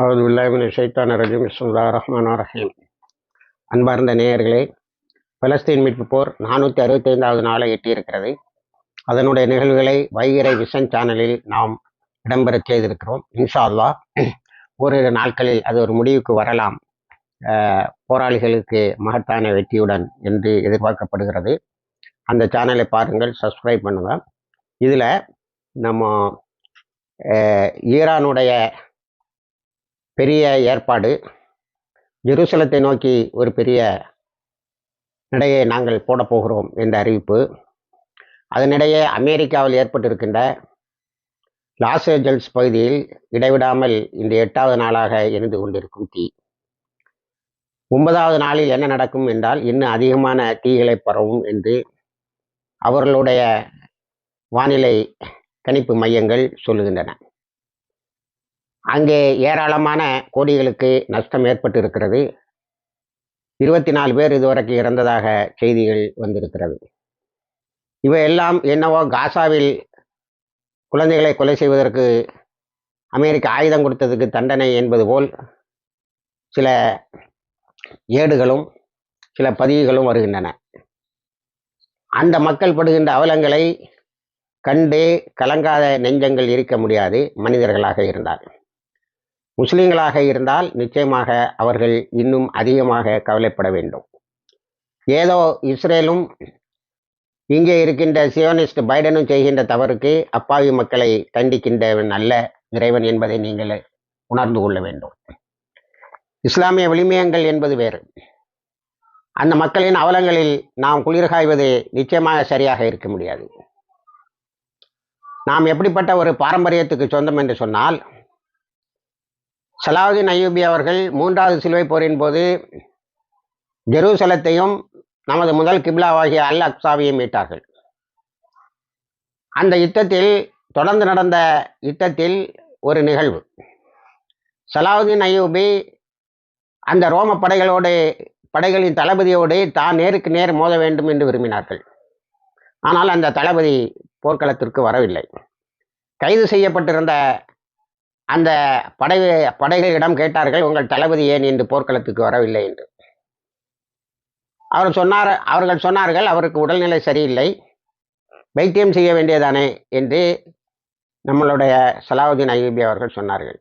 அவது பில்லாமின் ஷைத்தான ரஜீம். இஸ்முல்லா ரஹ்மான் ரஹீம். அன்பார்ந்த நேயர்களே பலஸ்தீன் மீட்பு போர் நானூற்றி அறுபத்தைந்தாவது நாளை எட்டியிருக்கிறது. அதனுடைய நிகழ்வுகளை வைகரை விஷன் சேனலில் நாம் இடம்பெறச் செய்திருக்கிறோம். இன்ஷா அல்லாஹ் ஓரிரு நாட்களில் அது ஒரு முடிவுக்கு வரலாம். போராளிகளுக்கு மகத்தான வெற்றியுடன் என்று எதிர்பார்க்கப்படுகிறது. அந்த சேனலை பாருங்கள் சப்ஸ்கிரைப் பண்ணுங்கள் இதில் நம்ம ஈரானுடைய பெரிய ஏற்பாடு. ஜெருசலத்தை நோக்கி ஒரு பெரிய நடையை நாங்கள் போடப்போகிறோம் என்ற அறிவிப்பு. அதனிடையே அமெரிக்காவில் ஏற்பட்டிருக்கின்ற லாஸ் ஏஞ்சல்ஸ் பகுதியில் இடைவிடாமல் இந்த எட்டாவது நாளாக இருந்து கொண்டிருக்கும் தீ. ஒன்பதாவது நாளில் என்ன நடக்கும் என்றால் இன்னும் அதிகமான தீகளை பரவும் என்று அவர்களுடைய வானிலை கணிப்பு மையங்கள் சொல்லுகின்றன. அங்கே ஏராளமான கோடிகளுக்கு நஷ்டம் ஏற்பட்டு இருக்கிறது இருபத்தி நாலு பேர் இதுவரைக்கும் இறந்ததாக செய்திகள் வந்திருக்கிறது. இவையெல்லாம் என்னவோ காசாவில் குழந்தைகளை கொலை செய்வதற்கு அமெரிக்கா ஆயுதம் கொடுத்ததுக்கு தண்டனை என்பது போல் சில ஏடுகளும் சில பதிவுகளும் வருகின்றன. அந்த மக்கள் படுகின்ற அவலங்களை கண்டு கலங்காத நெஞ்சங்கள் இருக்க முடியாது. மனிதர்களாக இருந்தால். முஸ்லீம்களாக இருந்தால் நிச்சயமாக அவர்கள் இன்னும் அதிகமாக கவலைப்பட வேண்டும். ஏதோ இஸ்ரேலும் இங்கே இருக்கின்ற சியோனிஸ்ட் பைடனும் செய்கின்ற தவறுக்கு அப்பாவி மக்களை தண்டிக்கின்றவன் அல்ல இறைவன் என்பதை நீங்கள் உணர்ந்து கொள்ள வேண்டும். இஸ்லாமிய விளிமயங்கள் என்பது வேறு. அந்த மக்களின் அவலங்களில் நாம் குளிர்காய்வது நிச்சயமாக சரியாக இருக்க முடியாது. நாம் எப்படிப்பட்ட ஒரு பாரம்பரியத்துக்கு சொந்தம் என்று சொன்னால் சலாவுதீன் ஐயூபி அவர்கள் மூன்றாவது சிலுவை போரின் போது ஜெருசலத்தையும் நமது முதல் கிப்லாவாகிய அல் அக்சாவையும் மீட்டார்கள். அந்த யுத்தத்தில் தொடர்ந்து நடந்த யுத்தத்தில் ஒரு நிகழ்வு. சலாவுதீன் ஐயூபி அந்த ரோம படைகளோடு படைகளின் தளபதியோடு தான் நேருக்கு நேர் மோத வேண்டும் என்று விரும்பினார்கள். ஆனால் அந்த தளபதி போர்க்களத்திற்கு வரவில்லை. கைது செய்யப்பட்டிருந்த அந்த படை படைகளிடம் கேட்டார்கள் உங்கள் தளபதி ஏன் இன்று போர்க்களத்துக்கு வரவில்லை? என்று. அவர் சொன்னார் அவர்கள் சொன்னார்கள் அவருக்கு உடல்நிலை சரியில்லை. வைத்தியம் செய்ய வேண்டியதானே? என்று நம்மளுடைய சலாவுதீன் அய்யூபி அவர்கள் சொன்னார்கள்.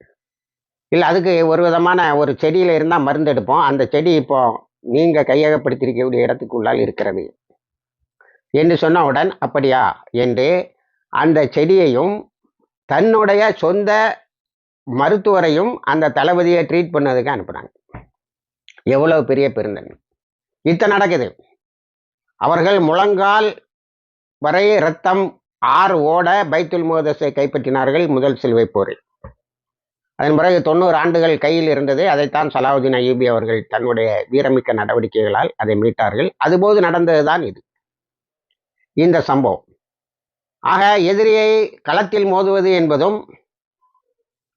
இல்லை அதுக்கு ஒரு விதமான ஒரு செடியில் இருந்தால் மருந்து எடுப்போம். அந்த செடி இப்போ நீங்கள் கையகப்படுத்தியிருக்கக்கூடிய இடத்துக்குள்ளால் இருக்கிறது. என்று சொன்னவுடன் அப்படியா? என்று அந்த செடியையும் தன்னுடைய சொந்த மருத்துவரையும் அந்த தளபதியை ட்ரீட் பண்ணதுக்கு அனுப்புனாங்க. எவ்வளவு பெரிய பெருந்தன்மை. இத்தனை நடக்குது. அவர்கள் முழங்கால் வரை ரத்தம் ஆறு ஓட பைத்துல் முகதஸை கைப்பற்றினார்கள் முதல் சிலுவை போரில். அதன் பிறகு தொண்ணூறு ஆண்டுகள் கையில் இருந்தது. அதைத்தான் சலாவுதீன் அய்யூபி அவர்கள் தன்னுடைய வீரமிக்க நடவடிக்கைகளால் அதை மீட்டார்கள். அதுபோது நடந்ததுதான் இது. இந்த சம்பவம். ஆக எதிரியை களத்தில் மோதுவது என்பதும்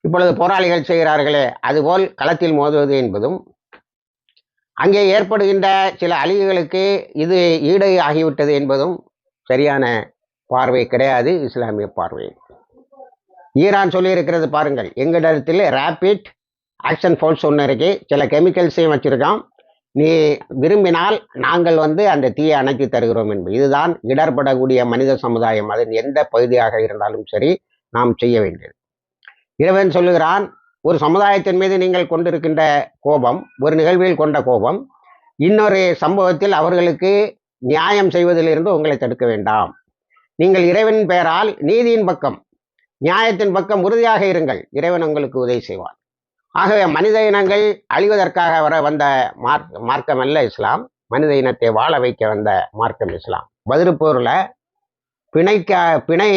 இப்பொழுது போராளிகள் செய்கிறார்களே அதுபோல் களத்தில் மோதுவது என்பதும் அங்கே ஏற்படுகின்ற சில அழிவுகளுக்கு இது ஈடு ஆகிவிட்டது என்பதும் சரியான பார்வை கிடையாது இஸ்லாமிய பார்வை. ஈரான் சொல்லியிருக்கிறது பாருங்கள் எங்களிடத்தில் ரேபிட் ஆக்ஷன் ஃபோர்ஸ் ஒன்று இருக்கு சில கெமிக்கல்ஸையும் வச்சுருக்கோம். நீ விரும்பினால் நாங்கள் வந்து அந்த தீயை அணைத்து தருகிறோம் என்பது. இதுதான் இடர்படக்கூடிய மனித சமுதாயம் அதன் எந்த பகுதியாக இருந்தாலும் சரி நாம் செய்ய வேண்டியது. இறைவன் சொல்லுகிறான் ஒரு சமுதாயத்தின் மீது நீங்கள் கொண்டிருக்கின்ற கோபம் ஒரு நிகழ்வில் கொண்ட கோபம் இன்னொரு சம்பவத்தில் அவர்களுக்கு நியாயம் செய்வதிலிருந்து உங்களை தடுக்க வேண்டாம். நீங்கள் இறைவன் பெயரால் நீதியின் பக்கம் நியாயத்தின் பக்கம் உறுதியாக இருங்கள். இறைவன் உங்களுக்கு உதவி செய்வான். ஆகவே மனித இனங்கள் அழிவதற்காக வர வந்த மார்க் மார்க்கம் அல்ல இஸ்லாம். மனித இனத்தை வாழ வைக்க வந்த மார்க்கம் இஸ்லாம். பதிருப்பூரில் பிணைக்க பிணை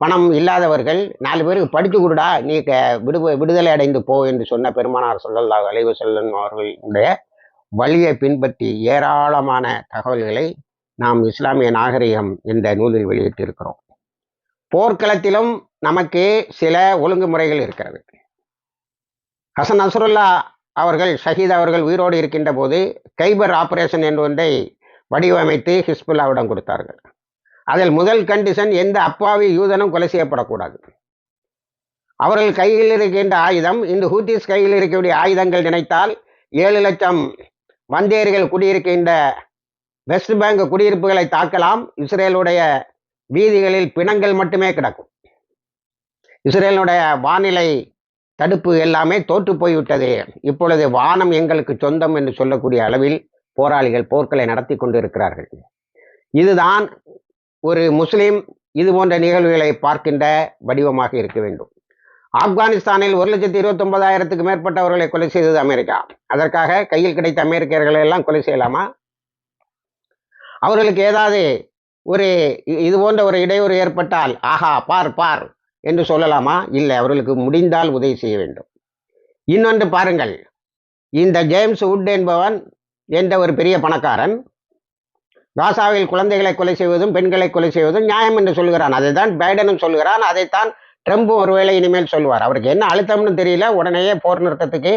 பணம் இல்லாதவர்கள் நாலு பேருக்கு படித்து கொடுடா நீ க விடு விடுதலை அடைந்து போ என்று சொன்ன பெருமானார் சொல்லல்லா அலைவு செல்லும் அவர்களுடைய வழியை பின்பற்றி ஏராளமான தகவல்களை நாம் இஸ்லாமிய நாகரிகம் இந்த நூலில் வெளியிட்டிருக்கிறோம். போர்க்களத்திலும் நமக்கு சில ஒழுங்குமுறைகள் இருக்கிறது. ஹசன் நசருல்லா அவர்கள் ஷஹீத் அவர்கள் உயிரோடு இருக்கின்ற போது கைபர் ஆபரேஷன் என்று ஒன்றை வடிவமைத்து ஹிஸ்புல்லாவிடம் கொடுத்தார்கள். அதில் முதல் கண்டிஷன் எந்த அப்பாவி யூதனும் கொலை செய்யப்படக்கூடாது. அவர்கள் கையில் இருக்கின்ற ஆயுதம் இந்த ஹூத்திஸ் கையில் இருக்கக்கூடிய ஆயுதங்கள் நினைத்தால் ஏழு லட்சம் வந்தேரிகள் குடியிருக்கின்ற வெஸ்ட் பேங்க் குடியிருப்புகளை தாக்கலாம். இஸ்ரேலுடைய வீதிகளில் பிணங்கள் மட்டுமே கிடக்கும். இஸ்ரேலுடைய வானிலை தடுப்பு எல்லாமே தோற்று போய்விட்டது. இப்பொழுது வானம் எங்களுக்கு சொந்தம் என்று சொல்லக்கூடிய அளவில் போராளிகள் போர்க்களை நடத்தி கொண்டிருக்கிறார்கள். இதுதான் ஒரு முஸ்லீம் இது போன்ற நிகழ்வுகளை பார்க்கின்ற வடிவமாக இருக்க வேண்டும். ஆப்கானிஸ்தானில் ஒரு லட்சத்தி இருபத்தி ஒன்பதாயிரத்துக்கு மேற்பட்டவர்களை கொலை செய்தது அமெரிக்கா. அதற்காக கையில் கிடைத்த அமெரிக்கர்களை எல்லாம் கொலை செய்யலாமா? அவர்களுக்கு ஏதாவது ஒரு இது போன்ற ஒரு இடையூறு ஏற்பட்டால் ஆஹா பார் பார் என்று சொல்லலாமா? இல்லை அவர்களுக்கு முடிந்தால் உதவி செய்ய வேண்டும். இன்னொன்று பாருங்கள். இந்த ஜேம்ஸ் உட் என்பவன் என்ற ஒரு பெரிய பணக்காரன் காசாவில் குழந்தைகளை கொலை செய்வதும் பெண்களை கொலை செய்வதும் நியாயம் என்று சொல்கிறான் அதை தான் பைடனும் சொல்கிறான் அதைத்தான் ட்ரம்பும் ஒருவேளை இனிமேல் சொல்லுவார். அவருக்கு என்ன அழுத்தம்னு தெரியல. உடனேயே போர் நிறுத்தத்துக்கு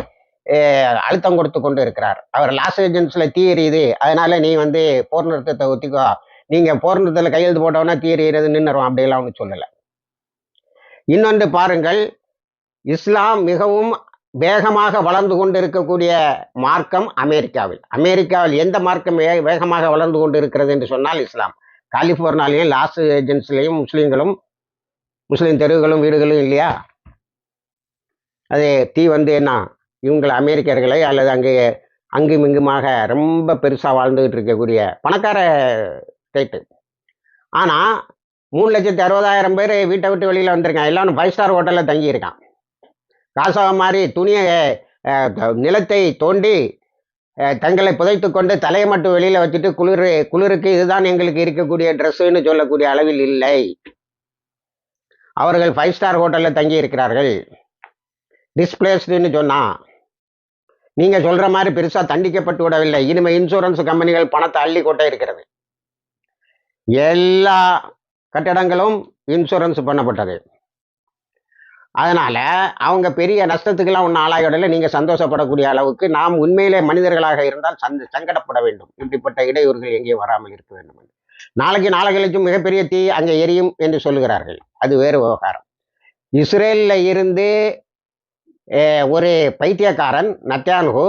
அழுத்தம் கொடுத்து கொண்டு இருக்கிறார். அவர் லாஸ் ஏஜென்ஸ்ல தீ எறியுது அதனால நீ வந்து போர் நிறுத்தத்தை ஒத்திக்கோ. நீங்கள் போர் நிறுத்தத்தில் கையெழுத்து போட்டோன்னா தீ எறிகிறது நின்றுரும் அப்படிலாம் ஒன்றும் சொல்லலை. இன்னொன்று பாருங்கள். இஸ்லாம் மிகவும் வேகமாக வளர்ந்து கொண்டு இருக்கக்கூடிய மார்க்கம் அமெரிக்காவில். அமெரிக்காவில் எந்த மார்க்கம் வேகமாக வளர்ந்து கொண்டு இருக்கிறது என்று சொன்னால் இஸ்லாம். கலிஃபோர்னியாலையும் லாஸ் ஏஜென்ஸ்லையும் முஸ்லீம்களும் முஸ்லீம் தெருவுகளும் வீடுகளும் இல்லையா? அது தீ வந்து என்ன? இவங்களை அமெரிக்கர்களை அல்லது அங்கே அங்கும் இங்குமாக ரொம்ப பெருசாக வாழ்ந்துகிட்டு இருக்கக்கூடிய பணக்கார ஸ்டேட்டு ஆனால் மூணு லட்சத்தி அறுபதாயிரம் பேர் வீட்டை விட்டு வெளியில் வந்திருக்கான் எல்லாரும் ஃபைவ் ஸ்டார் ஹோட்டலில் தங்கியிருக்கான். காசாக மாதிரி துணியை நிலத்தை தோண்டி தங்களை புதைத்து கொண்டு தலையை மட்டும் வெளியில் வச்சுட்டு குளிர் குளிருக்கு இதுதான் எங்களுக்கு இருக்கக்கூடிய ட்ரெஸ்ஸுன்னு சொல்லக்கூடிய அளவில் இல்லை. அவர்கள் ஃபைவ் ஸ்டார் ஹோட்டலில் தங்கி இருக்கிறார்கள். டிஸ்பிளேஸ்டுன்னு சொன்னால் நீங்கள் சொல்கிற மாதிரி பெருசாக தண்டிக்கப்பட்டு விடவில்லை. இனிமேல் இன்சூரன்ஸ் கம்பெனிகள் பணத்தை அள்ளி கொட்டே இருக்கிறது. எல்லா கட்டடங்களும் இன்சூரன்ஸ் பண்ணப்பட்டது. அதனால் அவங்க பெரிய நஷ்டத்துக்கெல்லாம் ஒன்றும் ஆளாகிடல. நீங்கள் சந்தோஷப்படக்கூடிய அளவுக்கு நாம் உண்மையிலே மனிதர்களாக இருந்தால் சந்த சங்கடப்பட வேண்டும். இப்படிப்பட்ட இடையூறுகள் எங்கேயும் வராமல் இருக்க வேண்டும் என்று. நாளைக்கு நாளை கழிச்சும் மிகப்பெரிய தீ அங்கே எரியும் என்று சொல்லுகிறார்கள். அது வேறு விவகாரம். இஸ்ரேலில் இருந்து ஒரு பைத்தியக்காரன் நத்தியான்ஹு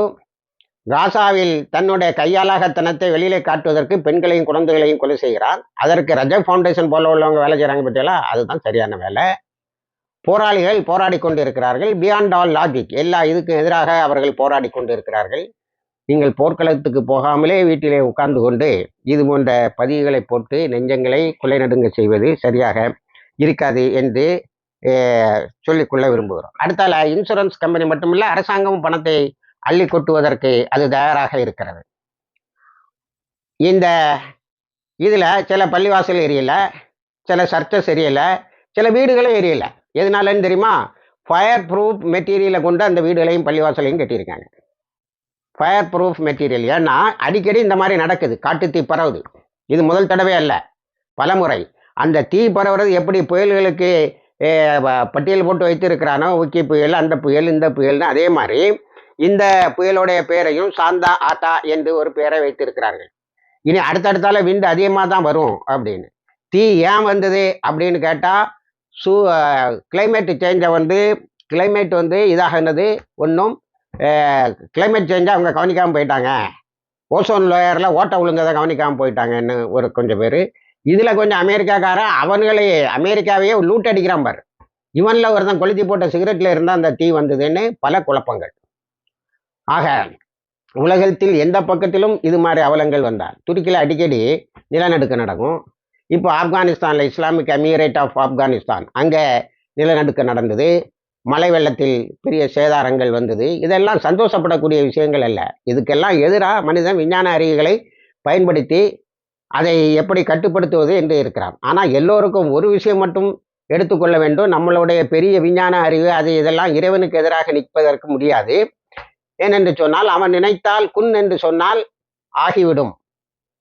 காசாவில் தன்னுடைய கையாலாகத்தனத்தை வெளியிலே காட்டுவதற்கு பெண்களையும் குழந்தைகளையும் கொலை செய்கிறான். அதற்கு ரஜ ஃபவுண்டேஷன் போல உள்ளவங்க வேலை செய்கிறாங்க பற்றியெல்லாம் அதுதான் சரியான வேலை. போராளிகள் போராடி கொண்டிருக்கிறார்கள். பியாண்ட் ஆல் லாஜிக் எல்லா இதுக்கும் எதிராக அவர்கள் போராடி கொண்டு இருக்கிறார்கள் நீங்கள் போர்க்களத்துக்கு போகாமலே வீட்டிலே உட்கார்ந்து கொண்டு இது போன்ற பதிவுகளை போட்டு நெஞ்சங்களை கொலை நடுங்க செய்வது சரியாக இருக்காது என்று சொல்லிக்கொள்ள விரும்புகிறோம். அடுத்தால இன்சூரன்ஸ் கம்பெனி மட்டுமில்ல அரசாங்கமும் பணத்தை அள்ளி கொட்டுவதற்கு அது தயாராக இருக்கிறது. இந்த இதில் சில பள்ளிவாசல் எரியலை சில சர்ச்சஸ் எரியலை சில வீடுகளும் எரியலை. எதனாலன்னு தெரியுமா? ஃபயர் ப்ரூஃப் மெட்டீரியலை கொண்டு அந்த வீடுகளையும் பள்ளிவாசலையும் கட்டியிருக்காங்க. ஃபயர் ப்ரூஃப் மெட்டீரியல் ஏன்னா அடிக்கடி இந்த மாதிரி நடக்குது. காட்டு தீ பரவுது. இது முதல் தடவை அல்ல. பலமுறை. அந்த தீ பரவுறது எப்படி புயல்களுக்கு பட்டியல் போட்டு வைத்திருக்கிறானோ ஊக்கி புயல் அந்த புயல் இந்த புயல்னு அதே மாதிரி இந்த புயலுடைய பெயரையும் சாந்தா ஆட்டா என்று ஒரு பெயரை வைத்திருக்கிறார்கள். இனி அடுத்தடுத்தால விண்டு அதிகமாக தான் வரும் அப்படின்னு. தீ ஏன் வந்தது அப்படின்னு கேட்டால் சூ கிளைமேட் சேஞ்சை வந்து கிளைமேட் வந்து இதாகினது. ஒன்றும் கிளைமேட் சேஞ்சை அவங்க கவனிக்காமல் போயிட்டாங்க. ஓசோன் லேயரில் ஓட்டை விழுந்ததை கவனிக்காமல் போயிட்டாங்கன்னு ஒரு கொஞ்சம் பேர். இதில் கொஞ்சம் அமெரிக்காக்காரன் அவங்களே அமெரிக்காவையே லூட் அடிக்கிறான் பாரு. இவனில் ஒருத்தன் கொளுத்தி போட்ட சிகரெட்டில் இருந்தால் அந்த தீ வந்ததுன்னு பல குழப்பங்கள். ஆக உலகத்தில் எந்த பக்கத்திலும் இது மாதிரி அவலங்கள் வந்தால் துருக்கியில் அடிக்கடி நிலநடுக்கம் நடக்கும். இப்போ ஆப்கானிஸ்தானில் இஸ்லாமிக் அமீரேட் ஆஃப் ஆப்கானிஸ்தான். அங்கே நிலநடுக்கம் நடந்தது. மழை வெள்ளத்தில் பெரிய சேதாரங்கள் வந்தது. இதெல்லாம் சந்தோஷப்படக்கூடிய விஷயங்கள் அல்ல. இதுக்கெல்லாம் எதிராக மனிதன் விஞ்ஞான அறிவுகளை பயன்படுத்தி அதை எப்படி கட்டுப்படுத்துவது என்று இருக்கிறான். ஆனால் எல்லோருக்கும் ஒரு விஷயம் மட்டும் எடுத்துக்கொள்ள வேண்டும். நம்மளுடைய பெரிய விஞ்ஞான அறிவு அது இதெல்லாம் இறைவனுக்கு எதிராக நிற்பதற்கு முடியாது. ஏனென்று சொன்னால் அவன் நினைத்தால் குன் என்று சொன்னால் ஆகிவிடும்.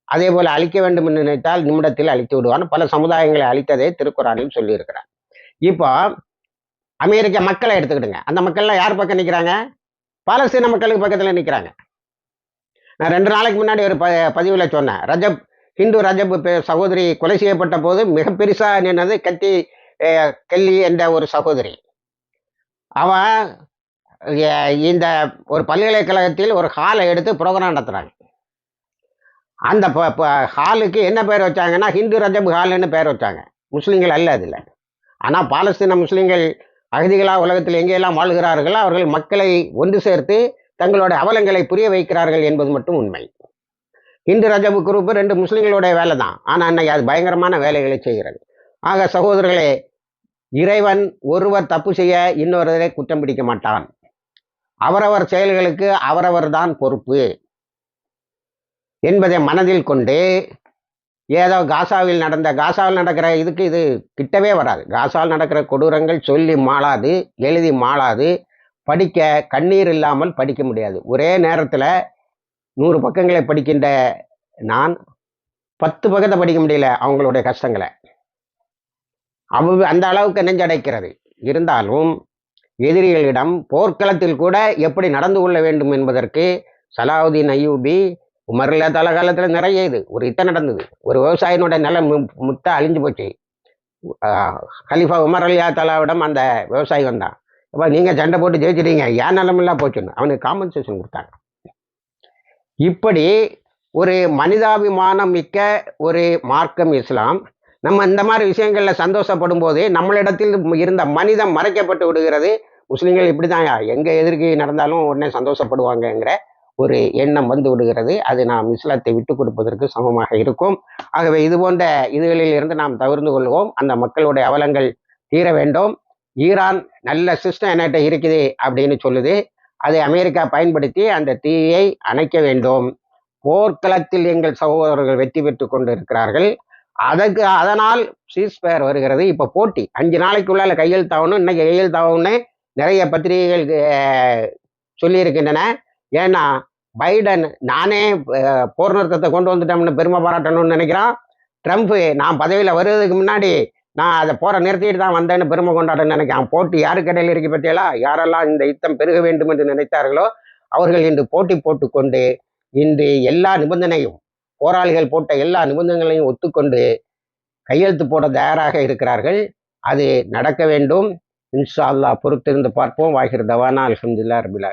அதே போல அழிக்க வேண்டும் என்று நினைத்தால் நிமிடத்தில் அழித்து விடுவான் பல சமுதாயங்களை அழித்ததை திருக்குறானில் சொல்லியிருக்கிறார். இப்போ அமெரிக்க மக்களை எடுத்துக்கிடுங்க. அந்த மக்கள்லாம் யார் பக்கம் நிற்கிறாங்க? பாலஸ்தீன மக்களுக்கு பக்கத்தில் நிற்கிறாங்க. நான் ரெண்டு நாளைக்கு முன்னாடி ஒரு ப பதிவில் சொன்னேன். ரஜப் ஹிந்து ரஜப் பெ- சகோதரி கொலை செய்யப்பட்ட போது மிக பெருசாக நின்னது கத்தி கெல்லி என்ற ஒரு சகோதரி. அவன் இந்த ஒரு பல்கலைக்கழகத்தில் ஒரு ஹாலை எடுத்து ப்ரோக்ராம் நடத்துகிறாங்க அந்த ப- ஹாலுக்கு என்ன பேர் வச்சாங்கன்னா ஹிந்து ரஜப் ஹால்னு பேர் வச்சாங்க. முஸ்லீம்கள் அல்ல அதில். ஆனால் பாலஸ்தீன முஸ்லீம்கள் அகதிகளாக உலகத்தில் எங்கெல்லாம் வாழ்கிறார்களோ அவர்கள் மக்களை ஒன்று சேர்த்து தங்களுடைய அவலங்களை புரிய வைக்கிறார்கள் என்பது மட்டும் உண்மை. இந்து ரஜபு குரூப் ரெண்டு முஸ்லீம்களுடைய வேலை தான். ஆனால் அன்னைக்கு அது பயங்கரமான வேலைகளை செய்கிறது. ஆக சகோதரர்களே இறைவன் ஒருவர் தப்பு செய்ய இன்னொருவரை குற்றம் பிடிக்க மாட்டான். அவரவர் செயல்களுக்கு அவரவர் தான் பொறுப்பு. என்பதை மனதில் கொண்டு ஏதோ காசாவில் நடந்த காசாவில் நடக்கிற இதுக்கு இது கிட்டவே வராது. காசாவில் நடக்கிற கொடூரங்கள் சொல்லி மாளாது எழுதி மாளாது படிக்க கண்ணீர் இல்லாமல் படிக்க முடியாது. ஒரே நேரத்தில் நூறு பக்கங்களை படிக்கின்ற நான் பத்து பக்கத்தை படிக்க முடியல அவங்களுடைய கஷ்டங்களை. அவ அந்த அளவுக்கு நெஞ்சடைக்கிறது. இருந்தாலும் எதிரிகளிடம் போர்க்களத்தில் கூட எப்படி நடந்து கொள்ள வேண்டும் என்பதற்கு சலாவுதீன் ஐயூபி உமர்ல தல காலத்தில் நிறைய இது. ஒரு இத்தை நடந்தது. ஒரு விவசாயினோட நிலம் மு- முத்தா அழிஞ்சு போச்சு. ஆஹ் உமர் அலியா தலாவிடம் அந்த விவசாயி வந்தான். அப்போ நீங்கள் சண்டை போட்டு ஜெயிச்சிட்டீங்க. ஏன் நிலமெல்லாம் போச்சுன்னு. அவனுக்கு காம்பன்சேஷன் கொடுத்தாங்க. இப்படி ஒரு மனிதாபிமானம் மிக்க ஒரு மார்க்கம் இஸ்லாம் நம்ம இந்த மாதிரி விஷயங்களில் சந்தோஷப்படும் போது நம்மளிடத்தில் இருந்த மனிதம் மறைக்கப்பட்டு விடுகிறது. முஸ்லீம்கள் இப்படி தான் எங்கே எதிர்க்கு நடந்தாலும் உடனே சந்தோஷப்படுவாங்கங்கிற ஒரு எண்ணம் வந்து விடுகிறது. அது நாம் இஸ்லாத்தை விட்டு கொடுப்பதற்கு சமமாக இருக்கும். ஆகவே இது போன்ற இதுகளில் இருந்து நாம் தவிர்ந்து கொள்வோம். அந்த மக்களுடைய அவலங்கள் தீர வேண்டும். ஈரான் நல்ல சிஸ்டம் என்கிட்ட இருக்குது அப்படின்னு சொல்லுது. அதை அமெரிக்கா பயன்படுத்தி அந்த தீயை அணைக்க வேண்டும். போர்க்களத்தில் எங்கள் சகோதரர்கள் வெற்றி பெற்று கொண்டு இருக்கிறார்கள் அதற்கு அதனால் சீஸ்பயர் வருகிறது. இப்போ போட்டி. அஞ்சு நாளைக்குள்ளால கையெழுத்தாகணும் இன்னைக்கு கையெழுத்தாகணும்னு நிறைய பத்திரிகைகள் சொல்லியிருக்கின்றன. ஏன்னா பைடன் நானே போர் நிறுத்தத்தை கொண்டு வந்துட்டோம்னு பெருமை பாராட்டணும்னு நினைக்கிறான். ட்ரம்ப் நான் பதவியில் வருவதுக்கு முன்னாடி நான் அதை போரை நிறுத்திட்டு தான் வந்தேன்னு பெருமை கொண்டாடணும்னு நினைக்கிறேன். போட்டி யாருக்கு இடையில இருக்கு பற்றியலா யாரெல்லாம் இந்த யுத்தம் பெருக வேண்டும் என்று நினைத்தார்களோ அவர்கள் இன்று போட்டி போட்டுக்கொண்டு இன்று எல்லா நிபந்தனையும் போராளிகள் போட்ட எல்லா நிபந்தனைகளையும் ஒத்துக்கொண்டு கையெழுத்து போட தயாராக இருக்கிறார்கள். அது நடக்க வேண்டும். இன்ஷா அல்லாஹ் பொறுத்திருந்து பார்ப்போம். வாகிர் தவானா அலமதுல்லா ரபில்